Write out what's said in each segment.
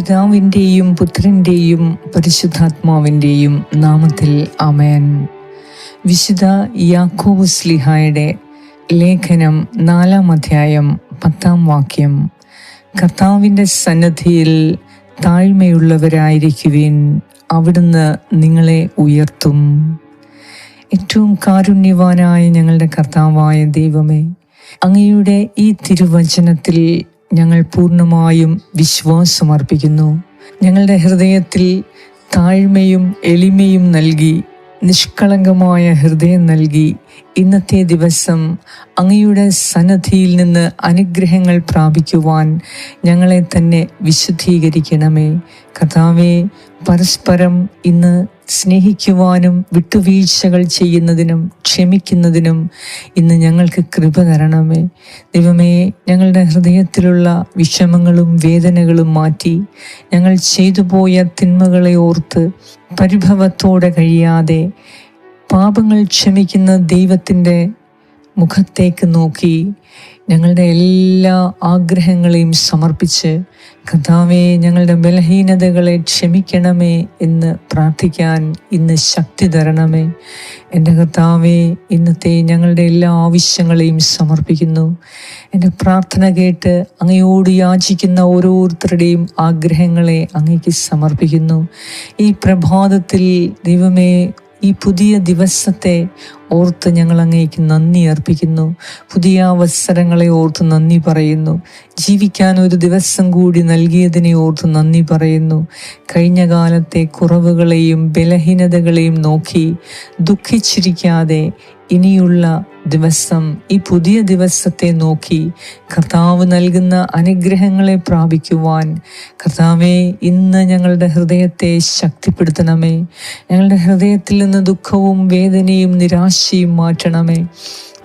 പിതാവിന്റെയും പുത്രന്റെയും പരിശുദ്ധാത്മാവിന്റെയും നാമത്തിൽ അമേൻ വിശുദ്ധ യാക്കോബ് സ്ലിഹായുടെ ലേഖനം നാലാം അധ്യായം പത്താം വാക്യം. കർത്താവിന്റെ സന്നദ്ധിയിൽ താഴ്മയുള്ളവരായിരിക്കുവിൻ അവിടുന്ന് നിങ്ങളെ ഉയർത്തും. ഏറ്റവും കാരുണ്യവാനായ ഞങ്ങളുടെ കർത്താവായ ദൈവമേ അങ്ങയുടെ ഈ തിരുവചനത്തിൽ ഞങ്ങൾ പൂർണമായും വിശ്വാസമർപ്പിക്കുന്നു. ഞങ്ങളുടെ ഹൃദയത്തിൽ താഴ്മയും എളിമയും നൽകി നിഷ്കളങ്കമായ ഹൃദയം നൽകി ഇന്നത്തെ ദിവസം അങ്ങയുടെ സന്നദ്ധിയിൽ നിന്ന് അനുഗ്രഹങ്ങൾ പ്രാപിക്കുവാൻ ഞങ്ങളെ തന്നെ വിശുദ്ധീകരിക്കണമേ. കഥാവേ പരസ്പരം ഇന്ന് സ്നേഹിക്കുവാനും വിട്ടുവീഴ്ചകൾ ചെയ്യുന്നതിനും ക്ഷമിക്കുന്നതിനും ഇന്ന് ഞങ്ങൾക്ക് കൃപ തരണമേ. ദൈവമേ ഞങ്ങളുടെ ഹൃദയത്തിലുള്ള വിഷമങ്ങളും വേദനകളും മാറ്റി ഞങ്ങൾ ചെയ്തു പോയ തിന്മകളെ ഓർത്ത് പരിഭവത്തോടെ കഴിയാതെ പാപങ്ങൾ ക്ഷമിക്കുന്ന ദൈവത്തിന്റെ മുഖത്തേക്ക് നോക്കി ഞങ്ങളുടെ എല്ലാ ആഗ്രഹങ്ങളെയും സമർപ്പിച്ച് കഥാവെ ഞങ്ങളുടെ ബലഹീനതകളെ ക്ഷമിക്കണമേ എന്ന് പ്രാർത്ഥിക്കാൻ ഇന്ന് ശക്തി തരണമേ. എന്റെ കർത്താവെ ഇന്നത്തെ ഞങ്ങളുടെ എല്ലാ ആവശ്യങ്ങളെയും സമർപ്പിക്കുന്നു. എന്റെ പ്രാർത്ഥന കേട്ട് അങ്ങയോട് യാചിക്കുന്ന ഓരോരുത്തരുടെയും ആഗ്രഹങ്ങളെ അങ്ങേക്ക് സമർപ്പിക്കുന്നു. ഈ പ്രഭാതത്തിൽ ദൈവമേ ഈ പുതിയ ദിവസത്തെ ഓർത്ത് ഞങ്ങൾ അങ്ങേക്ക് നന്ദി അർപ്പിക്കുന്നു. പുതിയ അവസരങ്ങളെ ഓർത്ത് നന്ദി പറയുന്നു. ജീവിക്കാൻ ഒരു ദിവസം കൂടി നൽകിയതിനെ ഓർത്ത് നന്ദി പറയുന്നു. കഴിഞ്ഞ കാലത്തെ കുറവുകളെയും ബലഹീനതകളെയും നോക്കി ദുഃഖിച്ചിരിക്കാതെ ഇനിയുള്ള ദിവസം ഈ പുതിയ ദിവസത്തെ നോക്കി കർത്താവ് നൽകുന്ന അനുഗ്രഹങ്ങളെ പ്രാപിക്കുവാൻ കർത്താവെ ഇന്ന് ഞങ്ങളുടെ ഹൃദയത്തെ ശക്തിപ്പെടുത്തണമേ. ഞങ്ങളുടെ ഹൃദയത്തിൽ നിന്ന് ദുഃഖവും വേദനയും നിരാശയും മാറ്റണമേ.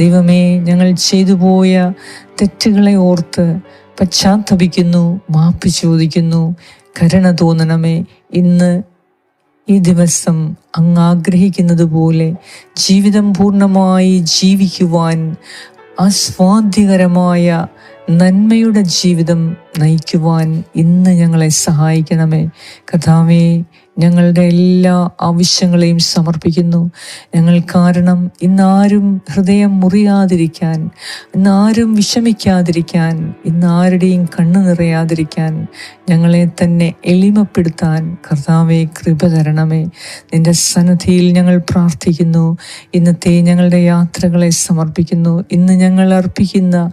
ദൈവമേ ഞങ്ങൾ ചെയ്തു പോയ തെറ്റുകളെ ഓർത്ത് പശ്ചാത്തപിക്കുന്നു മാപ്പ് ചോദിക്കുന്നു കരുണ തോന്നണമേ. ഇന്ന് ഈ ദിവസം അങ്ങ് ആഗ്രഹിക്കുന്നത് പോലെ ജീവിതം പൂർണമായി ജീവിക്കുവാൻ ആസ്വാദ്യകരമായ നന്മയുടെ ജീവിതം നയിക്കുവാൻ ഇന്ന് ഞങ്ങളെ സഹായിക്കണമേ. കഥാവേ ഞങ്ങളുടെ എല്ലാ ആവശ്യങ്ങളെയും സമർപ്പിക്കുന്നു. ഞങ്ങൾ കാരണം ഇന്നാരും ഹൃദയം മുറിയാതിരിക്കാൻ ഇന്നാരും വിഷമിക്കാതിരിക്കാൻ ഇന്നാരുടെയും കണ്ണു നിറയാതിരിക്കാൻ ഞങ്ങളെ തന്നെ എളിമപ്പെടുത്താൻ കർത്താവെ കൃപ തരണമേ. നിന്റെ സന്നദ്ധിയിൽ ഞങ്ങൾ പ്രാർത്ഥിക്കുന്നു. ഇന്നത്തെ ഞങ്ങളുടെ യാത്രകളെ സമർപ്പിക്കുന്നു. ഇന്ന് ഞങ്ങൾ അർപ്പിക്കുന്ന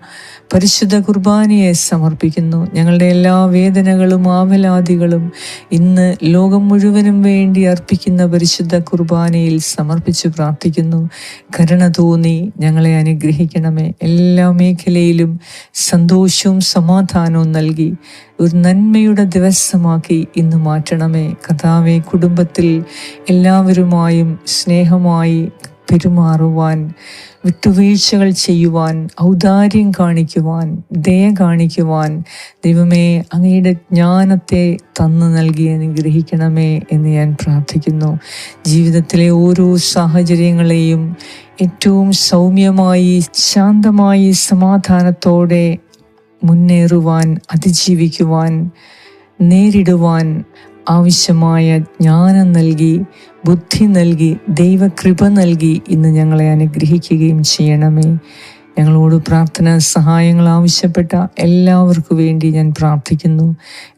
പരിശുദ്ധ കുർബാനയെ സമർപ്പിക്കുന്നു. ഞങ്ങളുടെ എല്ലാ വേദനകളും ആവലാദികളും ഇന്ന് ലോകം മുഴുവനും വേണ്ടി അർപ്പിക്കുന്ന പരിശുദ്ധ കുർബാനയിൽ സമർപ്പിച്ച് പ്രാർത്ഥിക്കുന്നു. കരുണ തോന്നി ഞങ്ങളെ അനുഗ്രഹിക്കണമേ. എല്ലാ മേഖലയിലും സന്തോഷവും സമാധാനവും നൽകി ഒരു നന്മയുടെ ദിവസമാക്കി ഇന്ന് മാറ്റണമേ. കഥാവേ കുടുംബത്തിൽ എല്ലാവരുമായും സ്നേഹമായി പെരുമാറുവാൻ വിട്ടുവീഴ്ചകൾ ചെയ്യുവാൻ ഔദാര്യം കാണിക്കുവാൻ ദയ കാണിക്കുവാൻ ദൈവമേ അങ്ങയുടെ ജ്ഞാനത്തെ തന്നു നൽകി അനുഗ്രഹിക്കണമേ എന്ന് ഞാൻ പ്രാർത്ഥിക്കുന്നു. ജീവിതത്തിലെ ഓരോ സാഹചര്യങ്ങളെയും ഏറ്റവും സൗമ്യമായി ശാന്തമായി സമാധാനത്തോടെ മുന്നേറുവാൻ അതിജീവിക്കുവാൻ നേരിടുവാൻ ആവശ്യമായ ജ്ഞാനം നൽകി ബുദ്ധി നൽകി ദൈവകൃപ നൽകി ഇന്ന് ഞങ്ങളെ അനുഗ്രഹിക്കുകയും ചെയ്യണമേ. ഞങ്ങളോട് പ്രാർത്ഥന സഹായങ്ങൾ ആവശ്യപ്പെട്ട എല്ലാവർക്കു വേണ്ടി ഞാൻ പ്രാർത്ഥിക്കുന്നു.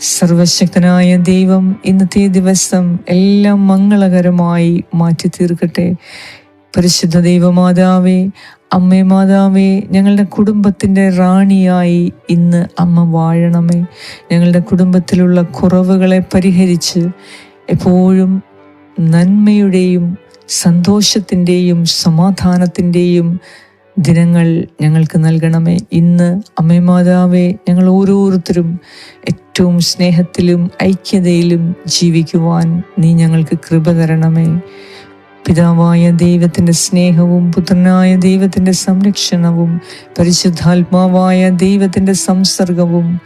സർവശക്തനായ ദൈവം ഇന്നത്തെ ദിവസം എല്ലാം മംഗളകരമായി മാറ്റി തീർക്കട്ടെ പരിശുദ്ധ ദൈവമാതാവേ അമ്മേ മാതാവേ ഞങ്ങളുടെ കുടുംബത്തിന്റെ റാണിയായി ഇന്ന് അമ്മ വാഴണമേ. ഞങ്ങളുടെ കുടുംബത്തിലുള്ള കുറവുകളെ പരിഹരിച്ച് എപ്പോഴും നന്മയുടെയും സന്തോഷത്തിന്റെയും സമാധാനത്തിന്റെയും ദിനങ്ങൾ ഞങ്ങൾക്ക് നൽകണമേ. ഇന്ന് അമ്മേ മാതാവേ ഞങ്ങൾ ഓരോരുത്തരും ഏറ്റവും സ്നേഹത്തിലും ഐക്യതയിലും ജീവിക്കുവാൻ നീ ഞങ്ങൾക്ക് കൃപ തരണമേ. പിതാവായ ദൈവത്തിന്റെ സ്നേഹവും പുത്രനായ ദൈവത്തിന്റെ സംരക്ഷണവും പരിശുദ്ധാത്മാവായ ദൈവത്തിന്റെ സംസർഗവും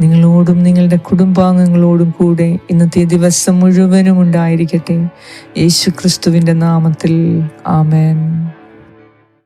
നിങ്ങളോടും നിങ്ങളുടെ കുടുംബാംഗങ്ങളോടും കൂടെ ഇന്നത്തെ ദിവസം മുഴുവനും ഉണ്ടായിരിക്കട്ടെ. യേശു ക്രിസ്തുവിന്റെ നാമത്തിൽ ആമേൻ.